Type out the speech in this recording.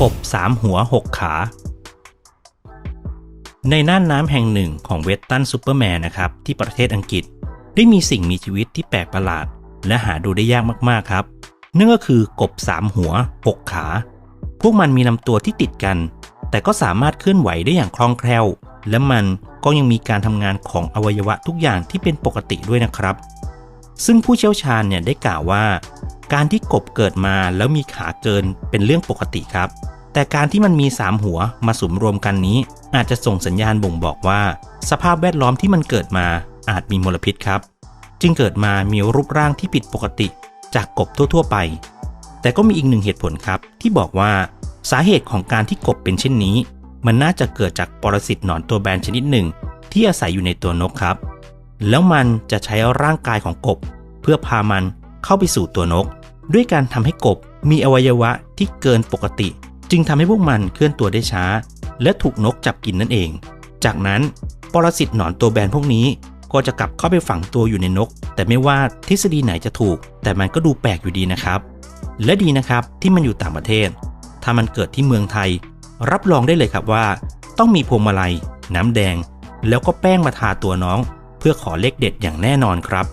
กบสามหัวหกขา ในน่านน้ำแห่งหนึ่งของเวสตันซูเปอร์แมนนะครับ ที่ประเทศอังกฤษ ได้มีสิ่งมีชีวิตที่แปลกประหลาด และหาดูได้ยากมากๆครับ นั่นก็คือกบสามหัวหกขา พวกมันมีลำตัวที่ติดกัน แต่ก็สามารถเคลื่อนไหวได้อย่างคล่องแคล่ว และมันก็ยังมีการทำงานของอวัยวะทุกอย่างที่เป็นปกติด้วยนะครับ ซึ่งผู้เชี่ยวชาญเนี่ยได้กล่าวว่าการที่กบเกิดมาแล้วมีขาเกินเป็นเรื่องปกติครับ แต่การที่มันมี 3 หัวมาสุมรวมกันนี้ อาจจะส่งสัญญาณบ่งบอกว่า สภาพแวดล้อมที่มันเกิดมาอาจมีมลพิษครับ จึงเกิดมามีรูปร่างที่ผิดปกติจากกบทั่ว ๆ ไป แต่ก็มีอีกหนึ่งเหตุผลครับ ที่บอกว่าสาเหตุของการที่กบเป็นเช่นนี้ มันน่าจะเกิดจากปรสิตหนอนตัวแบนชนิดหนึ่ง ที่อาศัยอยู่ในตัวนกครับ แล้วมันจะใช้ร่างกายของกบ เพื่อพามันเข้าไปสู่ตัวนก ด้วยการทำให้กบมีอวัยวะที่เกินปกติ จึงทำให้พวกมันเคลื่อนตัวได้ช้า และถูกนกจับกินนั่นเอง จากนั้นปรสิตหนอนตัวแบนพวกนี้ก็จะกลับเข้าไปฝังตัวอยู่ในนก แต่ไม่ว่าทฤษฎีไหนจะถูก แต่มันก็ดูแปลกอยู่ดีนะครับ และดีนะครับที่มันอยู่ต่างประเทศ ถ้ามันเกิดที่เมืองไทย รับรองได้เลยครับว่า ต้องมีพวงมาลัย น้ำแดง แล้วก็แป้งมาทาตัวน้อง เพื่อขอเลขเด็ดอย่างแน่นอนครับ